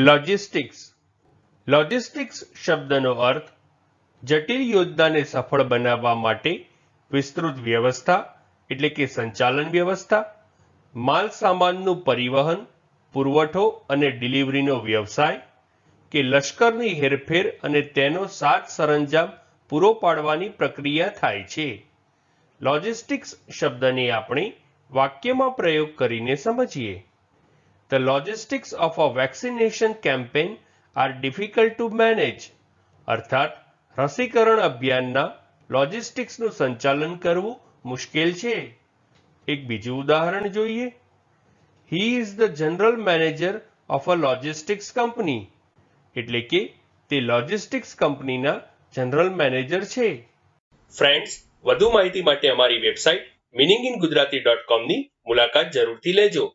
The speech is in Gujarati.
લોજિસ્ટિક્સ લોજિસ્ટિક્સ શબ્દનો અર્થ જટિલ યોજનાને સફળ બનાવવા માટે વિસ્તૃત વ્યવસ્થા, એટલે કે સંચાલન વ્યવસ્થા માલ સામાનનું પરિવહન, પુરવઠો અને ડિલિવરીનો વ્યવસાય, કે લશ્કરની હેરફેર અને તેનો સાત સરંજામ પૂરો પાડવાની પ્રક્રિયા થાય છે. લોજિસ્ટિક્સ શબ્દને આપણે વાક્યમાં પ્રયોગ કરીને સમજીએ. The logistics of a vaccination campaign are difficult to manage અર્થાત, રસીકરણ અભિયાનના લોજિસ્ટિક્સનું સંચાલન કરવું મુશ્કેલ છે. એક બીજું ઉદાહરણ જોઈએ. He is the general manager of a logistics company એટલે કે, તે લોજિસ્ટિક્સ કંપનીના જનરલ મેનેજર છે. ફ્રેન્ડ્સ વધુ માહિતી માટે અમારી website meaning in Gujarati dot કોમની મુલાકાત જરૂરથી લેજો.